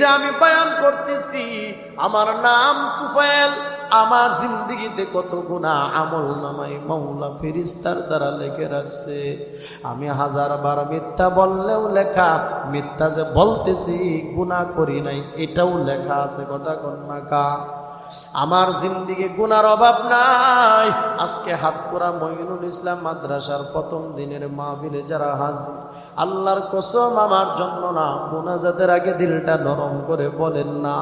যে আমি বয়ান করতেছি, আমার নাম তুফাইল আমার জিন্দিগিতে কত গুণা আমল নামাই মৌলা ফেরিস্তার দ্বারা লেখে রাখছে। আমি হাজার বার মিথ্যা বললেও লেখা, মিথ্যা যে বলতেছি গুণা করি নাই, এটাও লেখা আছে, কথা কন্যাকা আমার জিন্দিগি গুনার অভাব নাই। আজকে হাত করা মঈনুল ইসলাম মাদ্রাসার প্রথম দিনের মাহবিলে যারা হাজির আল্লাহর কসম আমার জন্য না। মোনাজাতের আগে দিলটা নরম করে বলেন না।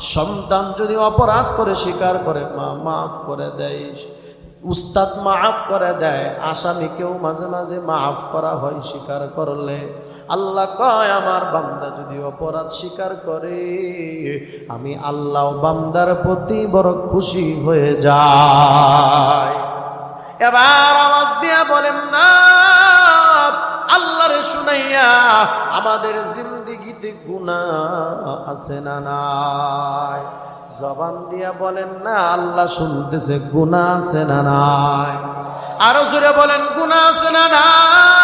সন্তান যদি অপরাধ করে, স্বীকার করে, মা মাফ করে দেয়। উস্তাদ মাফ করে দেয়। আসামি আসামিকেও মাঝে মাঝে মাফ করা হয়, স্বীকার করলে। আল্লাহ কয়, আমার বান্দা যদি অপরাধ স্বীকার করে, আমি আল্লাহ বান্দার প্রতি বড় খুশি হয়ে যায়। এবার আওয়াজ দিয়া বলেন, না শুনাইয়া আমাদের জিন্দিগিতে গুণা আছে না নাই? জবান দিয়া বলেন না, আল্লাহ শুনতেছে গুণা আছে না নাই। আরও জোরে বলেন গুণা আছে না নাই?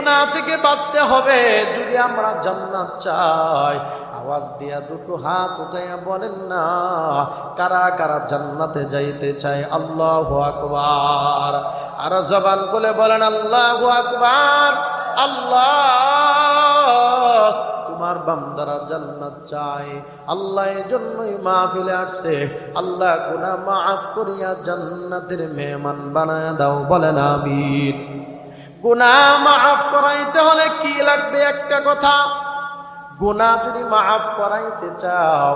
গুণা থেকে বাঁচতে হবে। যদি আমরা জান্নাত চাই, আওয়াজ দিয়া দুটো হাত উঠাইয়া বলেন, না, কারা কারা জান্নাতে যাইতে চায়? আল্লাহ আকবার। আর জবান করে বলেন, আল্লাহ আকবার, আল্লাহ, তোমার বান্দারা জান্নাত চায়। আল্লাহ জন্যই মাহফিলে আসছে। আল্লাহ গুনাহ মাফ করিয়া জান্নাতের মেহমান বানায় দাও। বলেন, আমিন। গুনাহ মাফ করাইতে হলে কি লাগবে একটা কথা? গুনাহ যদি মাফ করাইতে চাও,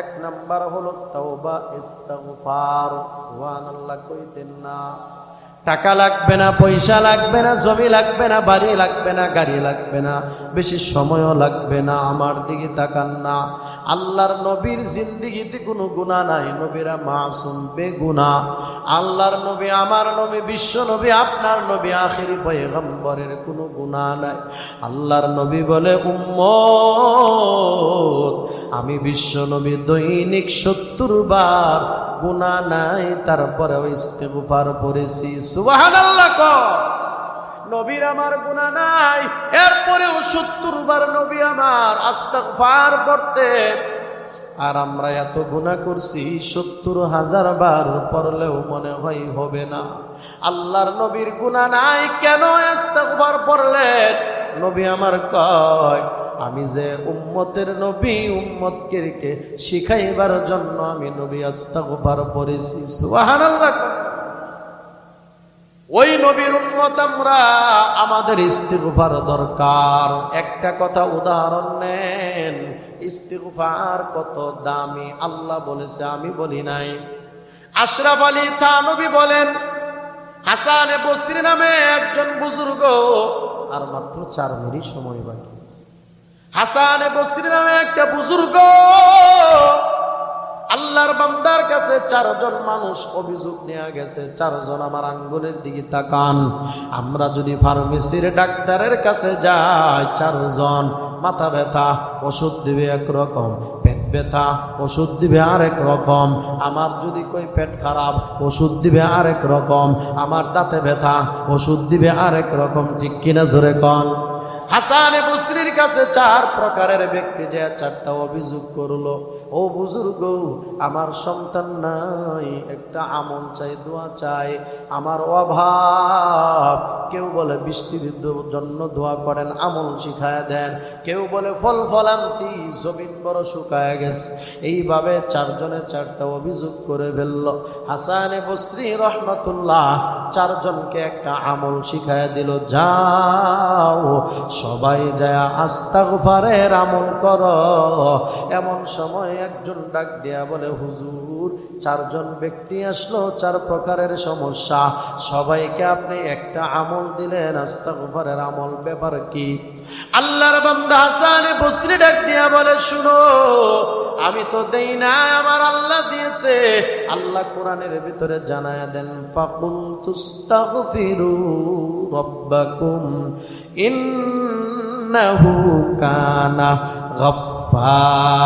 এক নাম্বার হলো তাওবা, ইস্তাগফার। সুবহানাল্লাহ কইতেন না। টাকা লাগবে না, পয়সা লাগবে না, জমি লাগবে না, বাড়ি লাগবে না, গাড়ি লাগবে না, বেশি সময়ও লাগবে না, আমার দিকে তাকান না। আল্লাহর নবীর জিন্দিগিতে কোনো গুণা নাই, নবীরা মাসুম বেগুনা আল্লাহর নবী আমার নবী, বিশ্ব নবী, আপনার নবী, আখিরি পয়গম্বরের কোনো গুণা নাই। আল্লাহর নবী বলে, উম্মত, আমি বিশ্ব নবী দৈনিক সত্তর বার গুণা নাই তারপরে ইস্তেগফার পড়েছি। সুবহানাল্লাহ ক নবীর আমার গুণা নাই, এরপরেও সত্তর বার নবী আমার আস্তাগফার পড়তে আর আমরা এত গুণা করছি, সত্তর হাজার বার পড়লেও মনে হয় হবে না। আল্লাহর নবীর গুণা নাই, কেন ইস্তেগফার পড়লেন? নবী আমার কয় আমি যে উম্মতের নবী, উম্মতকে শিখাইবার জন্য আমি নবী আস্তাগফার পড়েছি। সুবহানাল্লাহ। ওই নবীর উম্মত আমরা, আমাদের ইস্তিগফার দরকার। একটা কথা উদাহরণ নেন। ইস্তিগফার কত দামি? আল্লাহ বলেছে, আমি বলি নাই। আশরাফ আলী থানবী বলেন, হাসান বসরি নামে একজন বুজুর্গ, আর মাত্র চার মিনিট সময় বাকি। হাসানে বসরি নামে একটা বুজুর্গ। আল্লাহর বান্দার কাছে চারজন মানুষ অভিযোগ নেওয়া গেছে, চারজন আমার আঙ্গুলের দিকে তাকান। আমরা যদি ফার্মেসির ডাক্তারের কাছে যাই, চারজন, মাথা ব্যথা, ওষুধ দিবে একরকম, পেট ব্যথা, ওষুধ দিবে আরেক রকম। আমার যদি কই পেট খারাপ, ওষুধ দিবে আরেক রকম। আমার দাঁতে ব্যথা, ওষুধ দিবে আরেক রকম, ঠিক কিনা জোরে কন? হাসানে বসরির কাছে চার প্রকারের ব্যক্তি যে চারটা অভিযোগ করল। ও বুজুর্গ, আমার সন্তান নাই, একটা আমল চাই, দোয়া চাই। আমার অভাব। কেউ বলে বৃষ্টির জন্য দোয়া করেন, আমল শিখায় দেন। কেউ বলে ফল ফলান্তি, জমিন বড় শুকায় গেছে। এইভাবে চারজনে চারটা অভিযোগ করে ফেলল। হাসানে বসরি রহমতুল্লাহ চারজনকে একটা আমল শিখায় দিল, যাও, সবাই যায় আস্তাগফারের আমল কর। এমন সময় একজন ডাক দেয়া বলে, হুজুর, চারজন ব্যক্তি আসলো, চার প্রকারের সমস্যা। সবাইকে আপনি একটা আমল দিলেন, আস্তাগফারের আমল ব্যাপার কি? আল্লাহর বান্দা হাসান বসরি ডাক দিয়া বলে, শুনো, আমি তো দেই না আমার আল্লাহ দিয়েছে আল্লাহ কোরআনের ভিতরে জানায় দেন ফাকুল তুস্তাগফিরু রব্বাকুম ইন্নাহু কানা গফফারা।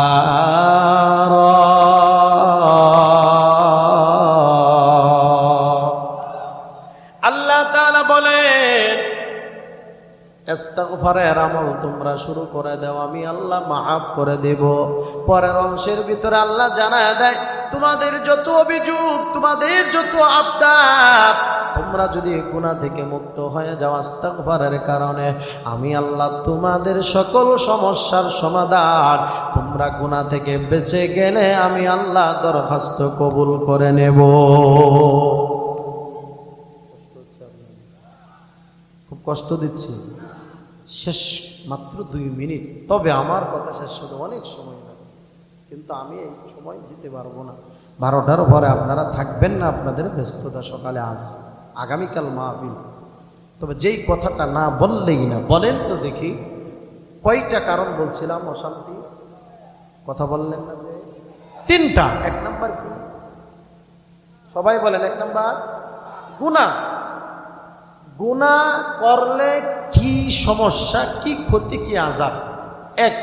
তাআলা আমল তোমরা শুরু করে দাও, আমি আল্লাহ মাফ করে দেব। পরের অংশের ভিতরে আল্লাহ জানায় দেয়, তোমাদের যত অভিযোগ, তোমাদের যত আবদার, তোমরা যদি গুণা থেকে মুক্ত হয়ে যাও আস্তাগফারের কারণে, আমি আল্লাহ তোমাদের সকল সমস্যার সমাধান, তোমরা গুণা থেকে বেঁচে গেলে আমি আল্লাহ দরখাস্ত কবুল করে নেব। খুব কষ্ট দিচ্ছি। শেষ মাত্র দুই মিনিট। তবে আমার কথা শেষ হতে অনেক সময় লাগে। কিন্তু আমি এই সময় দিতে পারব না। বারোটার পরে আপনারা থাকবেন না, আপনাদের ব্যস্ততা সকালে আস আগামীকাল মাহবিল তবে যেই কথাটা না বললেই না, বলেন তো দেখি। কয়টা কারণ বলছিলাম, অশান্তি? কথা বললেন না যে? তিনটা। এক নাম্বার কি? সবাই বলেন, এক নাম্বার? গুণা গুণা করলে কি সমস্যা, কি ক্ষতি, কি আজাব এক,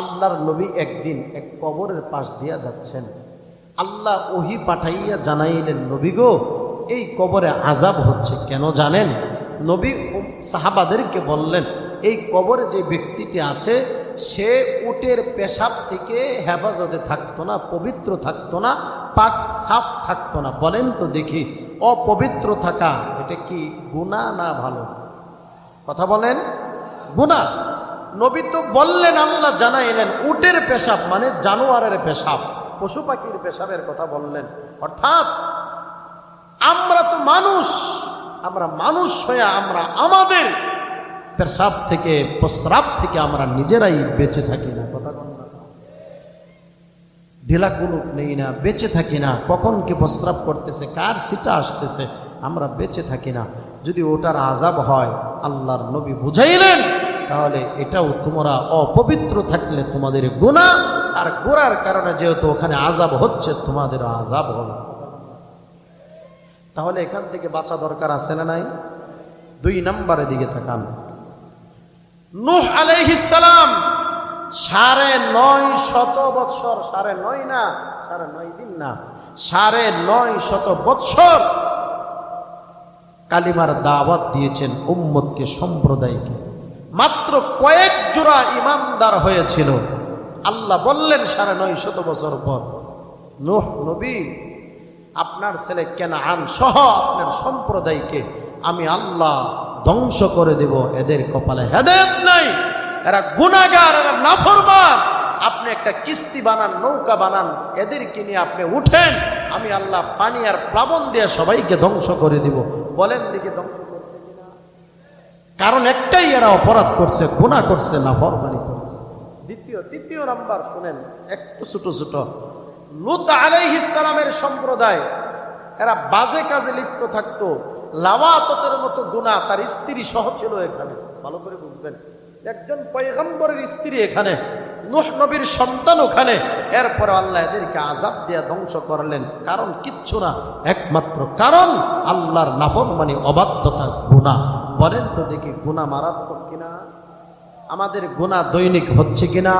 আল্লাহর নবী একদিন এক কবরের পাশ দিয়া যাচ্ছেন। আল্লাহ ওহি পাঠাইয়া জানাইলেন, নবী গো, এই কবরে আজাব হচ্ছে কেন জানেন? নবী সাহাবাদেরকে বললেন, এই কবরে যে ব্যক্তিটি আছে, সে উটের পেশাব থেকে হেফাজতে থাকতো না, পবিত্র থাকতো না, পাক সাফ থাকতো না। বলেন তো দেখি। অপবিত্র থাকা, এটা কি গুণা না ভালো? কথা বলেন, গুণা। নবী তো বললেন, আল্লাহ জানাইলেন, উটের পেশাব মানে জানোয়ারের পেশাব, পশু পাখির পেশাবের কথা বললেন। অর্থাৎ, আমরা তো মানুষ, আমরা মানুষ হয়ে আমরা আমাদের পেশাব থেকে, প্রস্রাব থেকে আমরা নিজেরাই বেঁচে থাকি না, কথা ঢিলা কুলুক নেই না, বেঁচে থাকি না। কখন কে প্রস্রাব করতেছে, কার সিটা আসতেছে, আমরা বেঁচে থাকি না। যদি ওটার আজাব হয়, আল্লাহর নবী বুঝাইলেন, তাহলে এটাও তোমরা অপবিত্র থাকলে তোমাদের গুণা আর গোড়ার কারণে যেহেতু ওখানে আজাব হচ্ছে তোমাদের আজাব হবে। তাহলে এখান থেকে বাঁচা দরকার আছে না নাই? দুই নম্বরের দিকে তাকান। নূহ আলাইহিসালাম সাড়ে নয় শত বৎসর, সাড়ে নয় না, সাড়ে নয় দিন না, সাড়ে নয় শত বৎসর কালিমার দাওয়াত দিয়েছেন উম্মতকে, সম্প্রদায়কে। মাত্র কয়েক জোড়া ইমানদার হয়েছিল। আল্লাহ বললেন সাড়ে নয় শত বছর পর, নোহ, নবী, আপনার ছেলে কেন আন সহ আপনার সম্প্রদায়কে আমি আল্লাহ ধ্বংস করে দেব, এদের কপালে হেদায়ত নাই। এরা গুণাগার এরা নাফরমান। আপনি একটা কিস্তি বানান, নৌকা বানান, এদেরকে নিয়ে আপনি উঠেন, আমি আল্লাহ পানি আর প্লাবন দিয়ে সবাইকে ধ্বংস করে দিব। বলেন দিকে ধ্বংস করছে কারণ একটাই এরা অপরাধ করছে গুণা করছে না নাফরমানি করছে। দ্বিতীয়, তৃতীয় নাম্বার শুনেন, একটু ছোট ছোট। লুত আলাইহিসালামের সম্প্রদায়, এরা বাজে কাজে লিপ্ত থাকতো, লাওয়াততের মতো গুণা তার স্ত্রী সহ ছিল এখানে। ভালো করে বুঝবেন। একজন পয়গম্বরের স্ত্রী এখানে, নুহ নবীর সন্তান ওখানে। এরপর আল্লাহ এদেরকে আজাব দিয়ে ধ্বংস করলেন। কারণ কিচ্ছু না, একমাত্র কারণ আল্লাহর নাফর মানে অবাধ্যতা গুণা বলেন তো দেখি গুণা মারাত্মক কিনা? আমাদের গুণা দৈনিক হচ্ছে কিনা?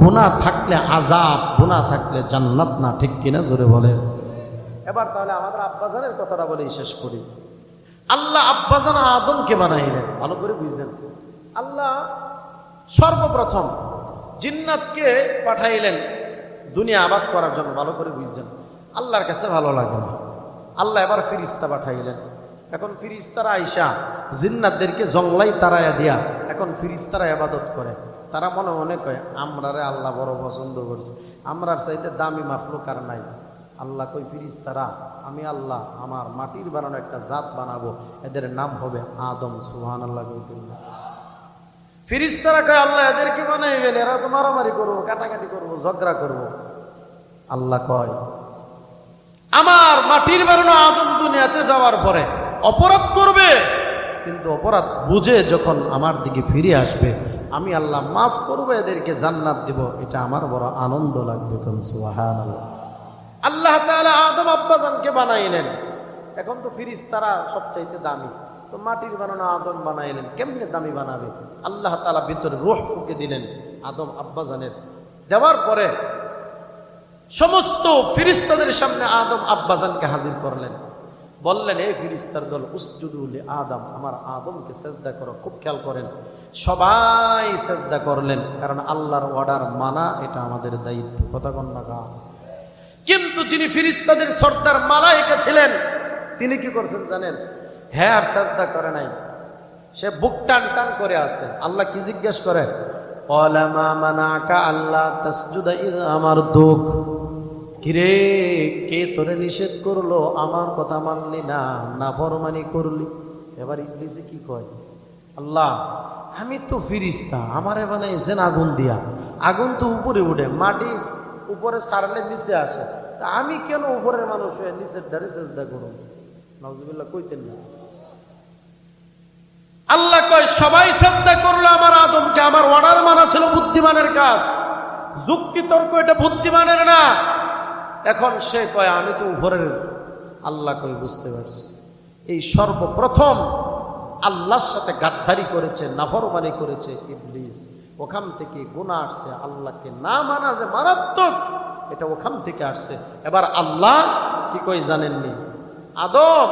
গুণা থাকলে আজাব গুণা থাকলে জান্নাত না, ঠিক কিনা? জোরে বলেন। এবার তাহলে আমাদের আব্বাজানের কথাটা বলেই শেষ করি। আল্লাহ আব্বাজান আদমকে বানাইলেন। ভালো করে বুঝলেন আল্লাহ সর্বপ্রথম জিন্নাতকে পাঠাইলেন। দুনিয়া আবাদ করার জন্য ভালো করে বুঝছেন। আল্লাহর কাছে ভালো লাগে না। আল্লাহ এবার ফিরিস্তা পাঠাইলেন। এখন ফিরিস্তারা আইসা জিন্নাতদেরকে জংলাই তারায়া দিয়া এখন ফিরিস্তারা আবাদত করে। তারা মনে মনে কয়, আমরারে আল্লাহ বড় পছন্দ করছে। আমরার চাইতে দামি মাফলুক আর নাই। আল্লাহ কই ফিরিস্তারা, আমি আল্লাহ আমার মাটির বানানো একটা জাত বানাবো। এদের নাম হবে আদম সুহান আল্লাহ ফিরিস্তারা কয়, আল্লাহ এদেরকে বানাইবেন এরা তো মারামারি করব, কাটাকাটি করব, ঝগড়া করব। আল্লাহ কয়, আমার মাটির বানানো আদম দুনিয়াতে যাওয়ার পরে অপরাধ করবে, কিন্তু অপরাধ বুঝে যখন আমার দিকে ফিরে আসবে, আমি আল্লাহ মাফ করব, এদেরকে জান্নাত দিব। এটা আমার বড় আনন্দ লাগবে আল্লাহ আদম আব্বাজানকে বানাইলেন। এখন তো ফিরিস তারা সবচাইতে দামি। তো মাটির বানানো আদম বানাইলেন, কেমনে দামি বানাবে? আল্লাহ তাআলা ভিতরে রুহ ফুকে দিলেন আদম আব্বাজানের। দেওয়ার পরে সমস্ত ফিরিস্তাদের সামনে আদম আব্বাজানকে হাজির করলেন। বললেন এই ফিরিস্তার দল উসজুদুল আদম, আমার আদমকে সেজদা করো, খুব খেয়াল করেন। সবাই সেজদা করলেন, কারণ আল্লাহর অর্ডার মানা, এটা আমাদের দায়িত্ব। কথা কন্যা কিন্তু যিনি ফিরিস্তাদের সর্দার মালাইকা ছিলেন, তিনি কি করছেন জানেন? হ্যাঁ আর সাজদা করে নাই। সে বুক টান টান করে আছে। আল্লাহ কি জিজ্ঞেস করে? আল্লাহ আমার দুঃখ কে তোরে নিষেধ করল? আমার কথা মানলি না না করলি। এবার কি কয়? আল্লাহ, আমি তো ফিরিস্তা, আমারে বানাইছেন আগুন দিয়া। আগুন তো উপরে উঠে, মাটি উপরে সারলে নিচে আসে। আমি কেন উপরের মানুষ হয়ে নিচের ধারে চেষ্টা করুন নজরুল্লাহ কইতেন না। সবাই চেষ্টা করল আমার আদমকে, আমার অর্ডার মানা ছিল বুদ্ধিমানের কাজ। যুক্তি তর্ক এটা বুদ্ধিমানের না। এখন সে কয়, আমি তো উপরের আল্লাহ কয় বুঝতে পারছি। এই সর্বপ্রথম আল্লাহর সাথে গাদ্দারি করেছে, নাফরমানি করেছে ইবলিস। ওখান থেকে গুণা আসছে, আল্লাহকে না মানা যে মারাত্মক, এটা ওখান থেকে আসছে। এবার আল্লাহ কি কই জানেননি? আদম,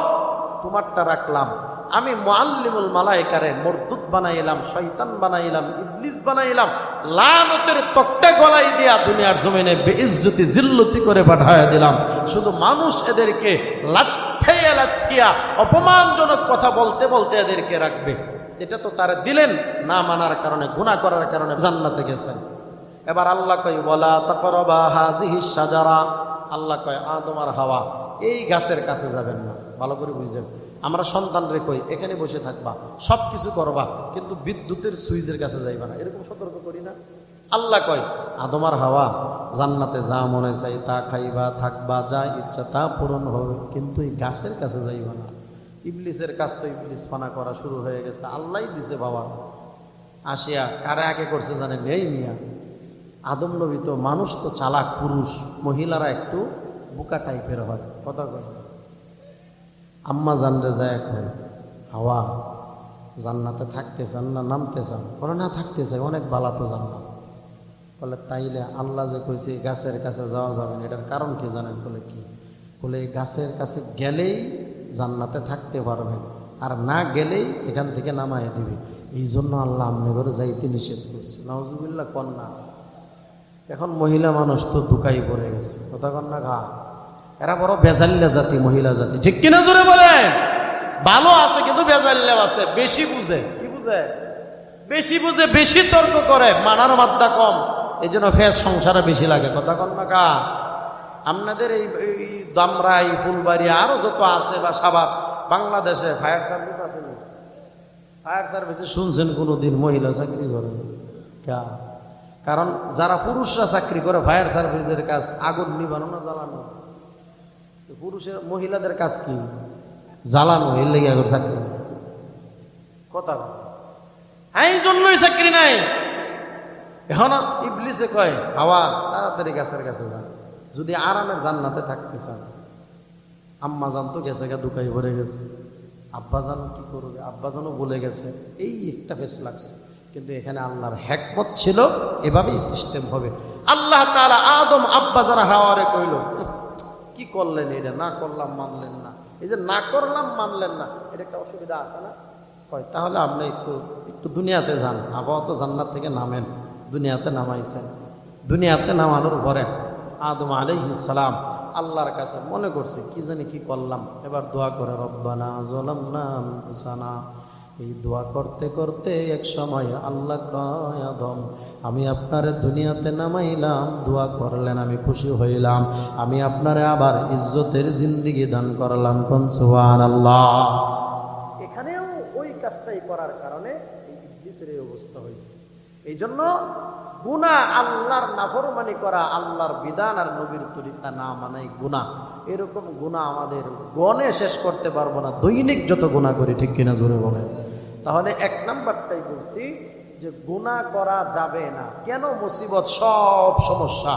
তোমারটা রাখলাম। আমি মুআল্লিমুল মালাইকারে মরদুদ বানাইলাম, শয়তান বানাইলাম, ইবলিস বানাইলাম, লানতের তক্তে গলাই দিয়া দুনিয়ার জমিনে বেইজ্জতি, জিল্লতি করে পাঠায় দিলাম। শুধু মানুষ এদেরকে লাঠিয়া লাঠিয়া অপমানজনক কথা বলতে বলতে এদেরকে রাখবে। এটা তো তারা দিলেন না মানার কারণে, গুনাহ করার কারণে জান্নাতে গেছেন। এবার আল্লাহ কই বলা তাকরবা হাদিহি সাজারা আল্লাহ কয় আদম আর হাওয়া এই গাছের কাছে যাবেন না। ভালো করে বুঝছেন আমরা সন্তান রে কই, এখানে বসে থাকবা সব কিছু করবা, কিন্তু বিদ্যুতের সুইচের কাছে যাইবা না। এরকম সতর্ক করি না। আল্লাহ কয়, আদম আর হাওয়া জান্নাতে যা মনে চাই তা খাইবা, থাকবা, যা ইচ্ছা তা পূরণ হবে, কিন্তু এই গাছের কাছে যাইবা না। ইবলিসের কাছ তো ইবলিস ফানা করা শুরু হয়ে গেছে। আল্লাহ দিছে বাবা। আসিয়া, কারে আগে করছে জানে নেই মিয়া। আদম নবী তো মানুষ তো চালাক, পুরুষ। মহিলারা একটু বোকা টাইপের হয়। কথা কয় আম্মা জানরে যায় এখন হাওয়া। জান্নাতে থাকতে চান না নামতে চান বলে, না থাকতে চাই অনেক বালা তো জান্নাত বলে, তাইলে আল্লাহ যে কইছে গাছের কাছে যাওয়া যাবে না। এটার কারণ কি জানেন? বলে, কি? বলে গাছের কাছে গেলেই জান্নাতে থাকতে পারবেন আর না গেলেই এখান থেকে নামায় দিবে। এই জন্য আল্লাহ আমনে করে যাইতে নিষেধ করছে। নওয়াজুবিল্লাহ কন্যা। এখন মহিলা মানুষ তো দুকাই পড়ে গেছে। কথা কন্যা ঘা এরা বড় বেজাল্লা জাতি, মহিলা জাতি। ঠিক কিনা জোরে বলেন? ভালো আছে কিন্তু বেজাল্লাও আছে, বেশি বুঝে। কি বুঝে? বেশি বুঝে, বেশি তর্ক করে, মানার মাত্রা কম। এই জন্য ফেস সংসারে বেশি লাগে। কথা কন্যা কা? আপনাদের এই দামরাই, ফুলবাড়ি, আরও যত আছে বা সাবাব, বাংলাদেশে ফায়ার সার্ভিস আছে না ফায়ার সার্ভিসে শুনছেন কোনো দিন মহিলা চাকরি করে? কারণ যারা পুরুষরা চাকরি করে, ফায়ার সার্ভিসের কাজ আগুন নিবানো না, জ্বালানো পুরুষের মহিলাদের কাজ কি? জ্বালানো এর লেগে আগুন চাকরি। কথা হ্যাঁ এই জন্যই চাকরি নাই। এখন ইবলিসে কয় হাওয়া তাড়াতাড়ি গাছের কাছে যান। যদি আরামের জান্নাতে থাকতে চান। আম্মা জান তো গেছে গা দুকাই ভরে গেছে। আব্বা জান কি করবে? আব্বা জানও বলে গেছে। এই একটা বেশ লাগছে। কিন্তু এখানে আল্লাহর হ্যাকমত ছিল এভাবেই সিস্টেম হবে। আল্লাহ তাআলা আদম আব্বা যারা হাওয়ারে কইল "উহ, কি করলেন এটা? না করলাম, মানলেন না। এই যে না করলাম, মানলেন না, এটা একটা অসুবিধা আছে না? হয় তাহলে আপনি একটু একটু দুনিয়াতে যান। আবহাওয়া তো জান্নাত থেকে নামেন। দুনিয়াতে নামাইছেন। দুনিয়াতে নামানোর পরে আদম সালাম আল্লাহর কাছে মনে করছে, কি জানি কি করলাম? এবার দোয়া করে, রব্বানা জলামনা আনফুসানা। এই দোয়া করতে করতে এক সময় আল্লাহ কয়, আদম, আমি আপনারে দুনিয়াতে নামাইলাম, দোয়া করলেন, আমি খুশি হইলাম। আমি আপনারে আবার ইজ্জতের জিন্দিগি দান করলাম, কোন সুহান আল্লাহ এখানেও ওই কাজটাই করার কারণে এই অবস্থা হয়েছে। এই জন্য গুণা আল্লাহর নাফরমানি করা, আল্লাহর বিধান আর নবীর তরিকা না মানাই গুণা এরকম গুণা আমাদের গণে শেষ করতে পারব না। দৈনিক যত গুণা করি, ঠিক কিনা জোরে বলে তাহলে এক নাম্বারটাই বলছি যে গুণা করা যাবে না। কেন মুসিবত? সব সমস্যা।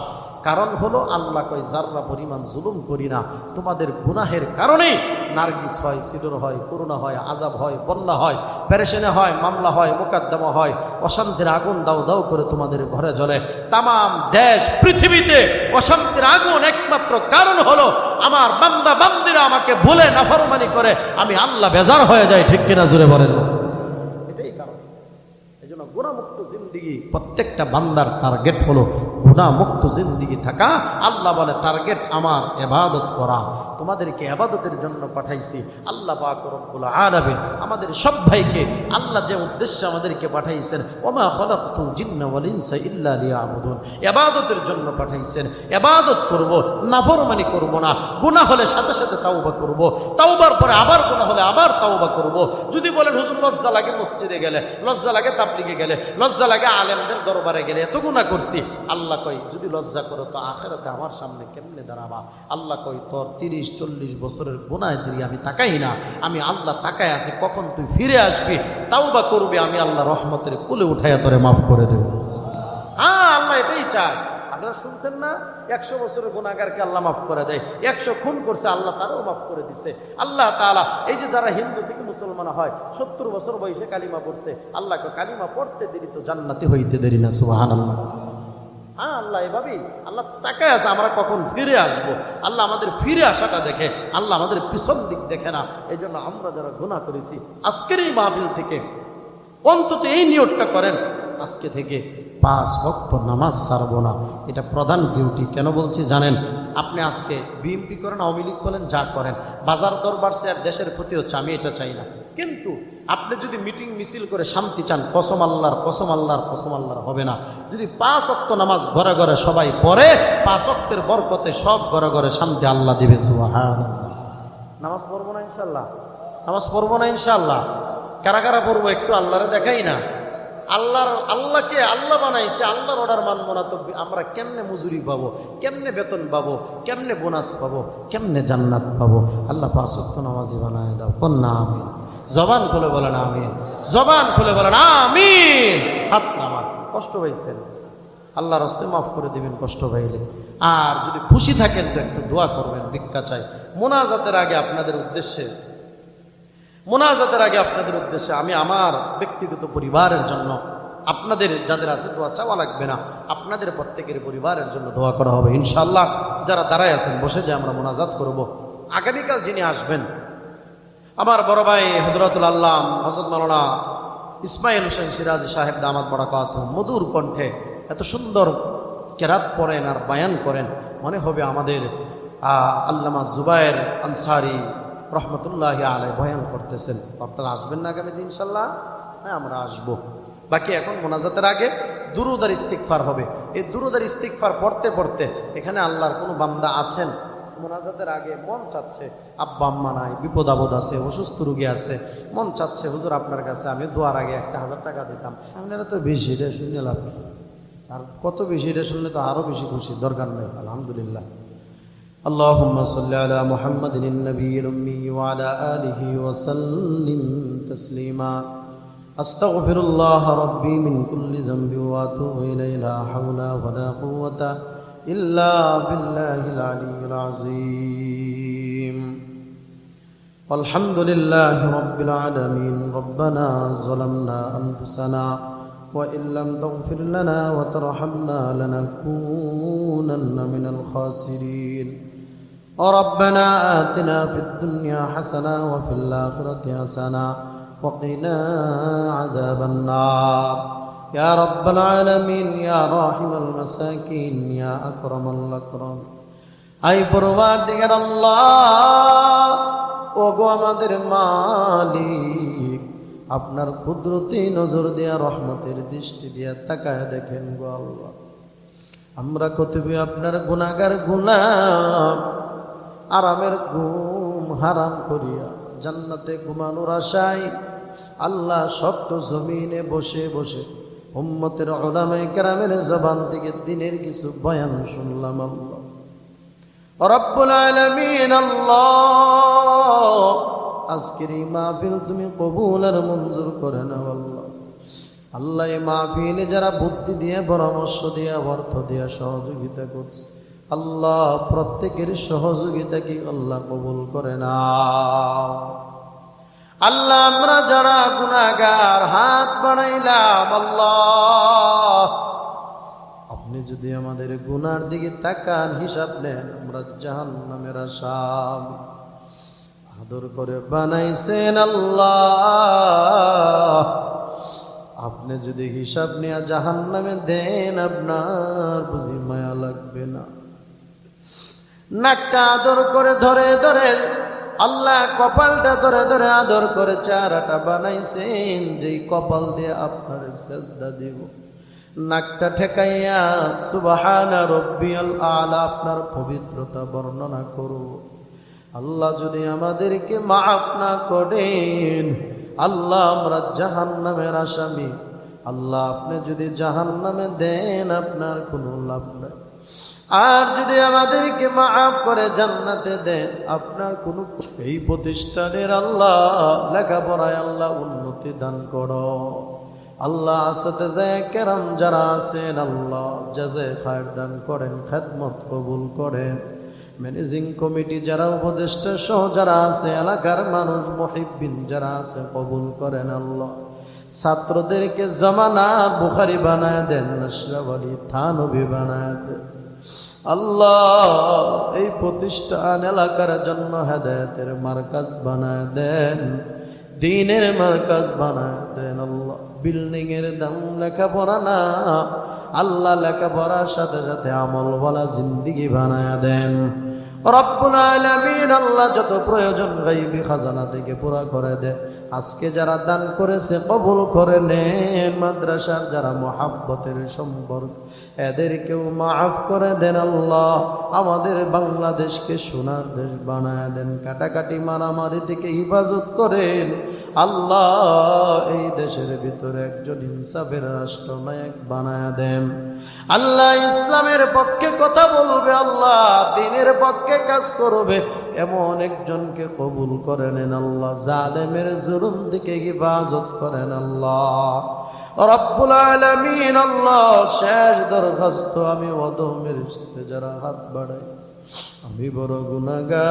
কারণ হলো আল্লাহ কয় জাররা পরিমাণ জুলুম করি না, তোমাদের গুনাহের কারণে নার্গিস হয় সিডর হয়, করুণা হয় আজাব হয়, বন্যা হয় প্যারেশনে হয়, মামলা হয়, মোকদ্দমা হয়, অশান্তির আগুন দাও দাও করে তোমাদের ঘরে জ্বলে। তামাম দেশ, পৃথিবীতে অশান্তির আগুন একমাত্র কারণ হলো আমার বান্দা বান্দিরা আমাকে ভুলে নাফরমানি করে, আমি আল্লাহ বেজার হয়ে যাই, ঠিক কিনা জুড়ে বলেন? জিন্দিগি। প্রত্যেকটা বান্দার টার্গেট হলো গুণামুক্ত জিন্দিগি থাকা। আল্লাহ বলে টার্গেট আমার এবাদত করা। তোমাদেরকে এবাদতের জন্য পাঠাইছি। আল্লাহ আমাদের সব ভাইকে, আল্লাহ যে উদ্দেশ্যে আমাদেরকে পাঠাইছেন, ওমা খলাকতুল জিন্না ইল্লা জন্য পাঠাইছেন। এবাদত করব, নাফরমানি করব না। গুনাহ হলে সাথে সাথে তাওবা করব। তাওবার পরে আবার গুনাহ হলে আবার তাওবা করব। যদি বলেন, হুজুর লজ্জা লাগে মসজিদে গেলে, লজ্জা লাগে তাবলিগে গেলে, লজ্জা লাগে আলেমদের দরবারে গেলে এত গুণা করছি। আল্লাহ কই যদি লজ্জা করো তো আখেরাতে আমার সামনে কেমনে দাঁড়াবা? আল্লাহ কই তোর তিরিশ, চল্লিশ বছরের গুণায় দিয়ে আমি তাকাই না। আমি আল্লাহ তাকায় আছি, কখন তুই ফিরে আসবি? তাও বা করবি, আমি আল্লাহ রহমতের কুলে উঠাইয়া তোরে মাফ করে দেব। হ্যাঁ আল্লাহ এটাই চায়। আপনারা শুনছেন না? একশো বছরের গুণাগারকে আল্লাহ মাফ করে দেয়, একশো খুন করছে, আল্লাহ তারাও মাফ করে দিছে। আল্লাহ তাআলা, এই যে যারা হিন্দু থেকে মুসলমান হয়, সত্তর বছর বয়সে কালিমা পড়ছে, আল্লাহকে কালিমা পড়তে দেরি তো জান্নাতি হইতে দেরি না সুবাহান আল্লাহ হ্যাঁ আল্লাহ এভাবেই, আল্লাহ তাকায় আছে, আমরা কখন ফিরে আসব? আল্লাহ আমাদের ফিরে আসাটা দেখে, আল্লাহ আমাদের পিছন দিক দেখে না। এই জন্য আমরা যারা গুণা করেছি, আজকের এই মাহবিল থেকে অন্তত এই নিয়োগটা করেন, আজকে থেকে পাঁচ ভক্ত নামাজ সারবো না। এটা প্রধান ডিউটি কেন বলছি জানেন? আপনি আজকে বিএমপি করেন, আওয়ামী লীগ করেন, যা করেন। বাজার দর বাড়ছে আর দেশের প্রতি হচ্ছে, আমি এটা চাই না। কিন্তু আপনি যদি মিটিং, মিছিল করে শান্তি চান, কসম আল্লাহর কসম আল্লাহর কসম আল্লাহর হবে না। যদি পাঁচ অক্ত নামাজ ঘরে ঘরে সবাই পড়ে, পাঁচ অক্তের বরকতে সব ঘরে ঘরে শান্তি আল্লাহ দিবে নামাজ পড়ব না ইনশাল্লাহ নামাজ পড়ব না ইনশাল্লাহ কারা কারা পড়ব একটু আল্লাহরে দেখাই না। আল্লাহর, আল্লাহকে আল্লাহ বানাইছে, আল্লাহর অর্ডার মানবো না, তো আমরা কেমনে মজুরি পাবো, কেমনে বেতন পাবো, কেমনে বোনাস পাবো, কেমনে জান্নাত পাবো? আল্লাহ পাঁচত্ব নামাজি বানায় দাও কন্যা আমিন। জবান খুলে বলেন আমিন। জবান খুলে বলেন আমিন। হাত নামান, কষ্ট পাইছেন। আল্লাহ রাস্তে মাফ করে দিবেন কষ্ট পাইলে। আর যদি খুশি থাকেন, তো একটু দোয়া করবেন, ভিক্ষা চাই। মোনাজাতের আগে আপনাদের উদ্দেশ্যে মোনাজাতের আগে আপনাদের উদ্দেশ্যে আমি আমার ব্যক্তিগত পরিবারের জন্য আপনাদের যাদের আছে দোয়া চাওয়া লাগবে না, আপনাদের প্রত্যেকের পরিবারের জন্য দোয়া করা হবে। ইনশাল্লাহ যারা দাঁড়ায় আছেন, বসে যে আমরা মোনাজাত করব। আগামীকাল যিনি আসবেন, আমার বড় ভাই হজরতুল আল্লাহ হজরত মালানা ইসমাইল হোসেন সিরাজ সাহেব দামাত বড়াকাত মধুর কণ্ঠে এত সুন্দর কেরাত পড়েন আর বায়ান করেন, মনে হবে আমাদের আল্লামা জুবায়ের আনসারি রহমতুল্লাহ আলাই বয়ান করতেছেন। আপনারা আসবেন না আগামী দিন ইনশাল্লাহ হ্যাঁ আমরা আসব। বাকি এখন মোনাজাতের আগে দুরুদার ইস্তিকফার হবে। এই দুরুদার ইস্তিকফার পড়তে পড়তে এখানে আল্লাহর কোনো বান্দা আছেন? মোনাজাতের আগে মন চাচ্ছে, আব্বা, আম্মা নাই, বিপদ আপদ আছে, অসুস্থ রোগী আছে, মন চাচ্ছে, হুজুর আপনার কাছে আমি দোয়ার আগে একটা হাজার টাকা দিতাম। আপনারা তো বেশি, এটা শুনে লাভ কি? আর কত বেশি, এটা শুনলে তো আরও বেশি খুশি, দরকার নেই, আলহামদুলিল্লাহ। اللهم صل على محمد النبي الأمي وعلى آله وسلم تسليما. أستغفر الله ربي من كل ذنب وأتوب إليه لا حول ولا قوة إلا بالله العلي العظيم. والحمد لله رب العالمين. ربنا ظلمنا أنفسنا وإن لم تغفر لنا وترحمنا لنكونن من الخاسرين. ربنا آتنا في الدنيا حسنة وفي الآخرة حسنة وقنا عذاب النار يا رب العالمين يا راحم المساكين يا أكرم الأكرم আই পরবার দিকের আল্লাহ ও গো আমাদের মালিক আপনার কুদরতি নজর দিয়া রহমতের দৃষ্টি দিয়া তাকায় দেখেন গো আল্লাহ আমরা কতবি আপনার গুণাগার গুনাম আরামের ঘুম হারাম করিয়া জান্নাতে ঘুমানোর আশায় আল্লাহ শক্ত জমিনে বসে বসে উম্মতের ওলামাই কেরামের জবান থেকে দিনের কিছু বয়ান শুনলাম আল্লাহ। রব্বুল আলামিন আল্লাহ, আজকের এই মাহফিল তুমি কবুল আর মঞ্জুর করে নাও আল্লাহ। আল্লাহ এই মাহফিলে যারা বুদ্ধি দিয়ে, পরামর্শ দিয়ে, অর্থ দিয়ে সহযোগিতা করছে। আল্লাহ প্রত্যেকের সহযোগিতা কি আল্লাহ কবুল করে না? আল্লাহ, আমরা যারা গুনাগার হাত বাড়াইলাম আল্লাহ। আপনি যদি আমাদের গুনার দিকে তাকান, হিসাব নেন, আমরা জাহান নামের আসাম। আদর করে বানাইছেন আল্লাহ। আপনি যদি হিসাব নিয়ে জাহান নামে দেন, আপনার বুঝি মায়া লাগবে না। নাকটা আদর করে ধরে ধরে, আল্লাহ কপালটা ধরে ধরে আদর করে চারাটা বানাইছেন, যেই কপাল দিয়ে আপনার সেজদা দিব। নাকটা ঠেকাইয়া সুবাহানা রব্বিয়াল আলা আপনার পবিত্রতা বর্ণনা করব আল্লাহ যদি আমাদেরকে মাফ না করেন, আল্লাহ আমরা জাহান নামের আসামি। আল্লাহ আপনি যদি জাহান নামে দেন, আপনার কোনো লাভ নাই। আর যদি আমাদেরকে মাফ করে জান্নাতে দেন, আপনার কোনো এই প্রতিষ্ঠানের আল্লাহ, লেখাপড়ায় আল্লাহ উন্নতি দান করো। আল্লাহ আসাতে যায় কেরাম যারা আছেন, আল্লাহ জাজে খায়ের দান করেন, খেদমত কবুল করেন। ম্যানেজিং কমিটি যারা, উপদেষ্টা সহ যারা আছে, এলাকার মানুষ মহিবিন যারা আছে, কবুল করেন আল্লাহ। ছাত্রদেরকে জমানা বুখারি বানায় দেন নসরাবালি থানবি বানায় দেন। আল্লাহ, এই প্রতিষ্ঠান এলাকার জন্য হেদায়তের মার্কাজ বানায় দেন, দিনের মার্কাজ বানায় দেন আল্লাহ। বিল্ডিং এর দাম লেখাপড়া না, আল্লাহ লেখাপড়ার সাথে সাথে আমল বলা জিন্দিগি বানায় দেন। রব্বুল আল্লাহ যত প্রয়োজন গাইবি খাজানা থেকে পুরা করে দেন। আজকে যারা দান করেছে কবুল করে নেন মাদ্রাসার যারা মহাব্বতের সম্পর্ক এদেরকেও মাফ করে দেন আল্লাহ। আমাদের বাংলাদেশকে সোনার দেশ বানায় দেন, কাটাকাটি মারামারি থেকে হিফাজত করেন। আল্লাহ এই দেশের ভিতরে একজন ইনসাফের রাষ্ট্রনায়ক বানায় দেন। আল্লাহ ইসলামের পক্ষে কথা বলবে, আল্লাহ দিনের পক্ষে কাজ করবে। এমন একজনকে কবুল করে নেন আল্লাহ, জালেমের জুলুম থেকে হিফাজত করেন আল্লাহ। আমি যারা হাত বাড়াইছে, আমি বড় গুনাগার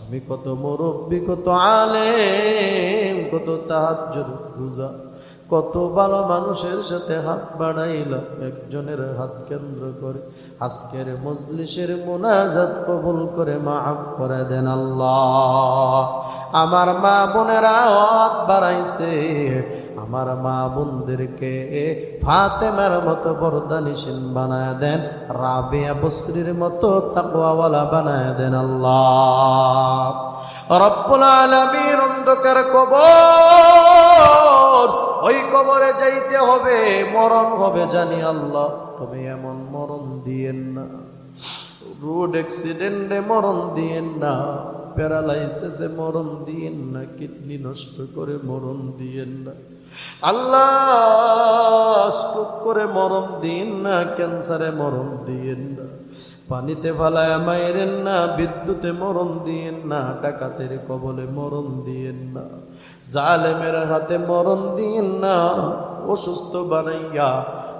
আমি কত মুরব্বী, কত আলেম, কত তাহাজ্জুদ পূজা কত ভালো মানুষের সাথে হাত বাড়াইলাম, একজনের হাত কেন্দ্র করে আজকের মজলিসের মোনাজাত কবুল করে মাফ করে দেন আল্লাহ। আমার মা বোনেরা হাত বাড়াইছে। আমার মা বোনদেরকে ফাতেমার মতো বরদানিসীন বানায় দেন, রাবিয়া বসরির মতো তাকওয়াওয়ালা বানায় দেন আল্লাহ। রব্বুল আলামিন অন্ধকার কবর, ওই কবরে যাইতে হবে, মরণ হবে জানি আল্লাহ। তবে এমন মরণ দিয়েন না। রোড অ্যাক্সিডেন্টে মরণ দিয়েন না। প্যারালাইসিসে মরণ দিয়েন না, কিডনি নষ্ট করে মরণ দিয়েন না। আল্লাহ স্ট্রোক করে মরণ দিন না, ক্যান্সারে মরণ দিয়েন না। পানিতে ফালায় মায়েরেন না, বিদ্যুতে মরণ দিয়েন না, ডাকাতের কবলে মরণ দিয়েন না। জালেমের হাতে মরণ দিয়েন না, অসুস্থ বানাইয়া,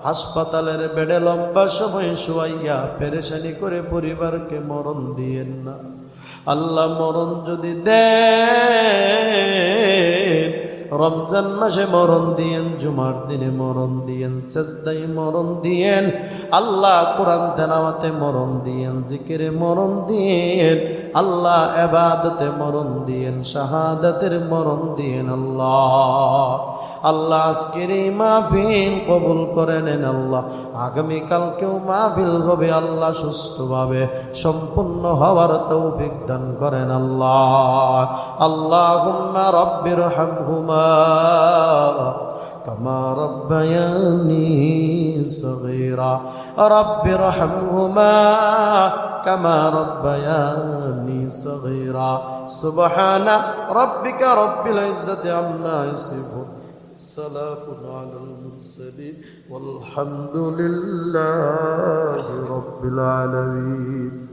হাসপাতালের বেডে লম্বা সময় শুয়াইয়া, পেরেশানি করে পরিবারকে মরণ দিয়েন না। আল্লাহ মরণ যদি দেন, রমজান মাসে মরণ দিয়েন, জুমার দিনে মরণ দিয়েন সেজদাই মরণ দিয়েন, আল্লাহ কোরআন তেলাওয়াতে মরণ দিয়েন, জিকিরে মরণ দিয়েন, আল্লাহ এবাদতে মরণ দিয়েন, শাহাদাতের মরণ দিয়েন, আল্লাহ। আল্লাহ আজকের এই মাহফিল কবুল করে নেন আল্লাহ আগামীকালকেও মাহফিল হবে আল্লাহ সুস্থভাবে সম্পূর্ণ হওয়ার তৌফিক দান করেন আল্লাহ আল্লাহ রব্বির হামহুমা كما ربياني صغيرا رب ارحمهما كما ربياني صغيرا سبحان ربك رب العزة عما يصفون سلام على المرسلين. والحمد لله رب العالمين.